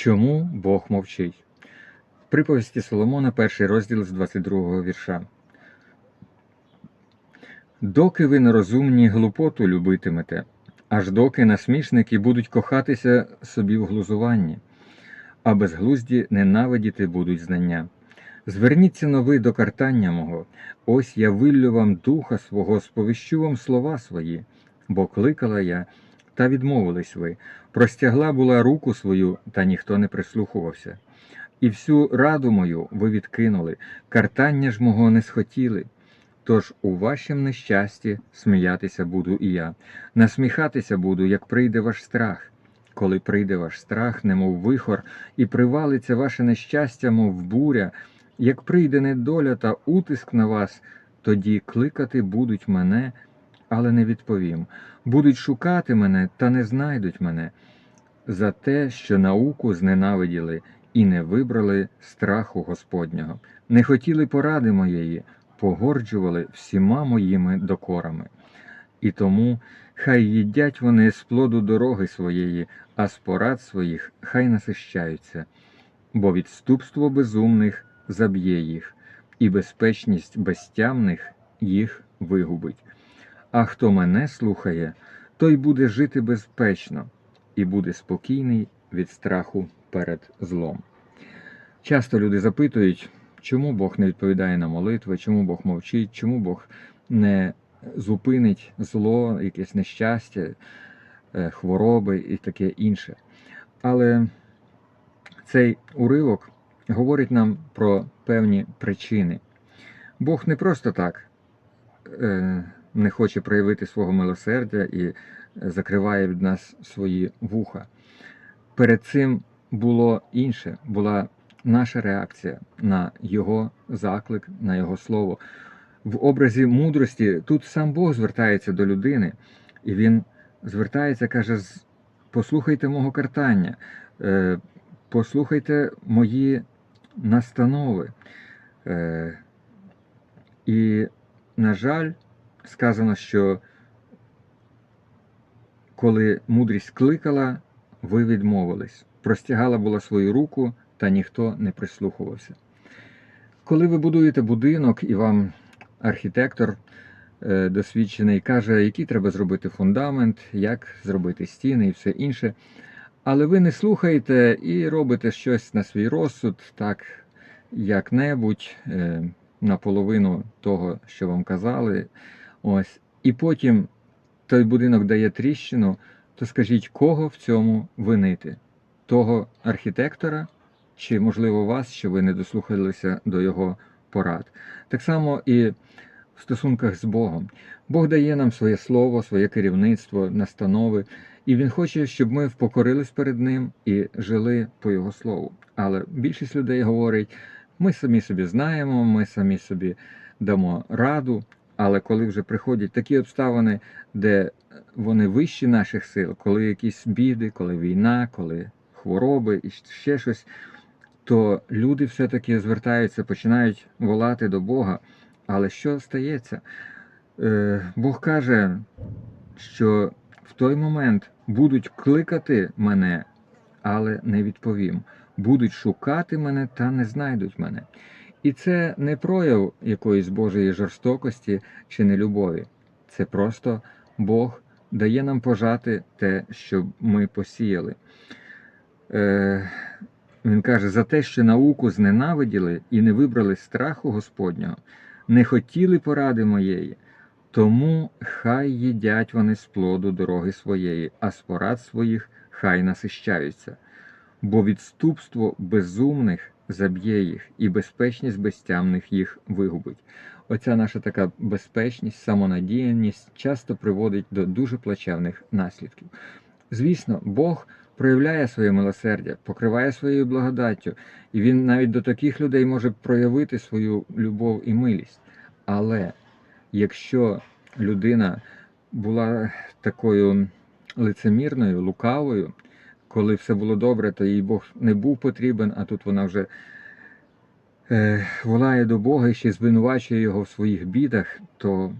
Чому Бог мовчить? Приповісті Соломона, перший розділ з 22 вірша. Доки ви нерозумні глупоту любитимете, аж доки насмішники будуть кохатися собі в глузуванні, а безглузді ненавидіти будуть знання. Зверніться но ви до картання мого, ось я виллю вам духа свого, сповіщу вам слова свої, бо кликала я, та відмовились ви, простягла була руку свою, та ніхто не прислухувався. І всю раду мою ви відкинули, картання ж мого не схотіли. Тож у вашім нещасті сміятися буду і я, насміхатися буду, як прийде ваш страх. Коли прийде ваш страх, немов вихор, і привалиться ваше нещастя, мов буря, як прийде недоля та утиск на вас, тоді кликати будуть мене, але не відповім. Будуть шукати мене, та не знайдуть мене. За те, що науку зненавиділи і не вибрали страху Господнього, не хотіли поради моєї, погорджували всіма моїми докорами. І тому хай їдять вони з плоду дороги своєї, а з порад своїх хай насищаються, бо відступство безумних заб'є їх, і безпечність безтямних їх вигубить. А хто мене слухає, той буде жити безпечно і буде спокійний від страху перед злом. Часто люди запитують, чому Бог не відповідає на молитви, чому Бог мовчить, чому Бог не зупинить зло, якесь нещастя, е, хвороби і таке інше. Але цей уривок говорить нам про певні причини. Бог не просто так е, не хоче проявити свого милосердя і закриває від нас свої вуха. Перед цим було інше, була наша реакція на Його заклик, на Його слово. В образі мудрості тут сам Бог звертається до людини, і Він звертається, каже: послухайте мого картання, е, послухайте мої настанови. Е, І, на жаль, сказано, що коли мудрість кликала, ви відмовились. Простягала була свою руку, та ніхто не прислухувався. Коли ви будуєте будинок і вам архітектор е, досвідчений каже, який треба зробити фундамент, як зробити стіни і все інше, але ви не слухаєте і робите щось на свій розсуд, так як-небудь, е, наполовину того, що вам казали. Ось. І потім той будинок дає тріщину, то скажіть, кого в цьому винити? Того архітектора, чи, можливо, вас, що ви не дослухалися до його порад. Так само і в стосунках з Богом. Бог дає нам своє слово, своє керівництво, настанови, і Він хоче, щоб ми впокорились перед Ним і жили по Його слову. Але більшість людей говорить, ми самі собі знаємо, ми самі собі дамо раду. Але коли вже приходять такі обставини, де вони вищі наших сил, коли якісь біди, коли війна, коли хвороби і ще щось, то люди все-таки звертаються, починають волати до Бога. Але що стається? Е, Бог каже, що в той момент будуть кликати мене, але не відповім. Будуть шукати мене та не знайдуть мене. І це не прояв якоїсь Божої жорстокості чи нелюбові. Це просто Бог дає нам пожати те, що ми посіяли. Е, він каже, за те, що науку зненавиділи і не вибрали страху Господнього, не хотіли поради моєї, тому хай їдять вони з плоду дороги своєї, а з порад своїх хай насищаються. Бо відступство безумних заб'є їх, і безпечність безтямних їх вигубить. Оця наша така безпечність, самонадіяність часто приводить до дуже плачевних наслідків. Звісно, Бог проявляє своє милосердя, покриває своєю благодаттю, і він навіть до таких людей може проявити свою любов і милість. Але якщо людина була такою лицемірною, лукавою, коли все було добре, то їй Бог не був потрібен, а тут вона вже е, волає до Бога і ще звинувачує його в своїх бідах, то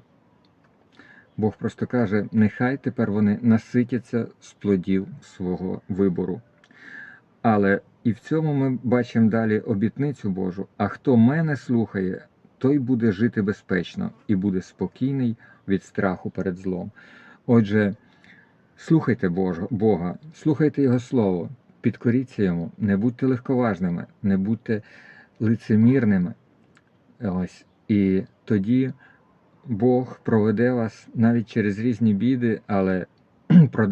Бог просто каже: нехай тепер вони наситяться з плодів свого вибору. Але І в цьому ми бачимо далі обітницю Божу. А хто мене слухає, той буде жити безпечно і буде спокійний від страху перед злом. Отже, слухайте Бога, слухайте Його Слово, підкоріться йому, не будьте легковажними, не будьте лицемірними. Ось. І тоді Бог проведе вас навіть через різні біди, але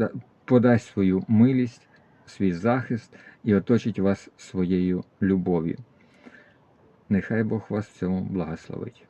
подасть свою милість, свій захист і оточить вас своєю любов'ю. Нехай Бог вас в цьому благословить.